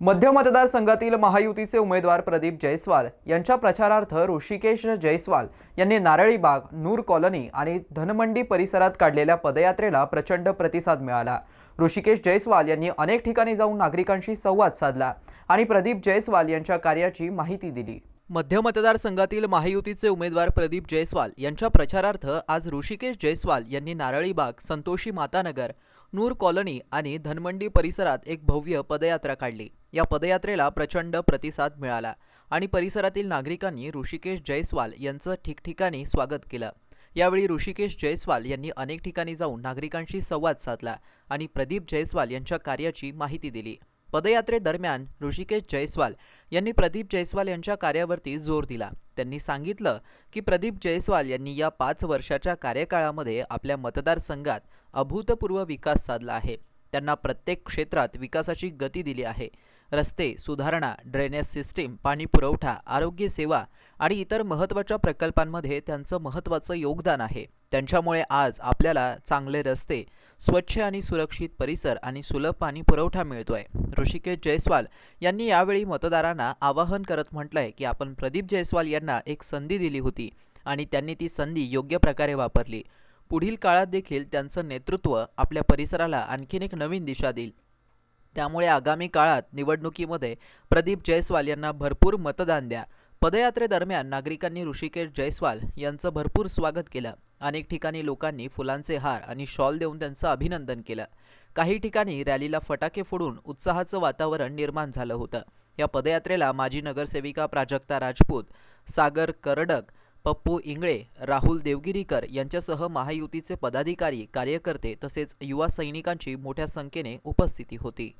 मध्य मतदारसंघातील महायुतीचे उमेदवार प्रदीप जयस्वाल यांच्या प्रचारार्थ ऋषिकेश जयस्वाल यांनी नारळी बाग नूर कॉलनी आणि धनमंडी परिसरात काढलेल्या पदयात्रेला प्रचंड प्रतिसाद मिळाला. ऋषिकेश जयस्वाल यांनी अनेक ठिकाणी जाऊन नागरिकांशी संवाद साधला आणि प्रदीप जयस्वाल यांच्या कार्याची माहिती दिली. मध्य मतदारसंघातील महायुतीचे उमेदवार प्रदीप जयस्वाल यांच्या प्रचारार्थ आज ऋषिकेश जयस्वाल यांनी नारळीबाग संतोषी मातानगर नूर कॉलनी आणि धनमंडी परिसरात एक भव्य पदयात्रा काढली. या पदयात्रेला प्रचंड प्रतिसाद मिळाला आणि परिसरातील नागरिकांनी ऋषिकेश जयस्वाल यांचं ठिकठिकाणी स्वागत केलं. यावेळी ऋषिकेश जयस्वाल यांनी अनेक ठिकाणी जाऊन नागरिकांशी संवाद साधला आणि प्रदीप जयस्वाल यांच्या कार्याची माहिती दिली. पदयात्रेदरम्यान ऋषिकेश जयस्वाल यांनी प्रदीप जयस्वाल यांच्या कार्यावरती जोर दिला. त्यांनी सांगितलं की प्रदीप जयस्वाल यांनी या पाच वर्षाच्या कार्यकाळामध्ये आपल्या मतदारसंघात अभूतपूर्व विकास साधला आहे. त्यांना प्रत्येक क्षेत्रात विकासाची गती दिली आहे. रस्ते सुधारणा ड्रेनेज सिस्टीम पाणी पुरवठा आरोग्य सेवा आणि इतर महत्त्वाच्या प्रकल्पांमध्ये त्यांचं महत्त्वाचं योगदान आहे. त्यांच्यामुळे आज आपल्याला चांगले रस्ते स्वच्छ आणि सुरक्षित परिसर आणि सुलभ पाणी पुरवठा मिळतोय. ऋषिकेश जयस्वाल यांनी यावेळी मतदारांना आवाहन करत म्हटलंय की आपण प्रदीप जयस्वाल यांना एक संधी दिली होती आणि त्यांनी ती संधी योग्य प्रकारे वापरली. पुढील काळात देखील त्यांचं नेतृत्व आपल्या परिसराला आणखीन एक नवीन दिशा देईल. त्यामुळे आगामी काळात निवडणुकीमध्ये प्रदीप जयस्वाल यांना भरपूर मतदान द्या. पदयात्रेदरम्यान नागरिकांनी ऋषिकेश जयस्वाल यांचं भरपूर स्वागत केलं. अनेक ठिकाणी लोकांनी फुलांचे हार आणि शॉल देऊन त्यांचं अभिनंदन केलं. काही ठिकाणी रॅलीला फटाके फोडून उत्साहाचं वातावरण निर्माण झालं होतं. या पदयात्रेला माजी नगरसेविका प्राजक्ता राजपूत सागर करडक पप्पू इंगळे राहुल देवगिरीकर यांच्यासह महायुतीचे पदाधिकारी कार्यकर्ते तसेच युवा सैनिकांची मोठ्या संख्येने उपस्थिती होती.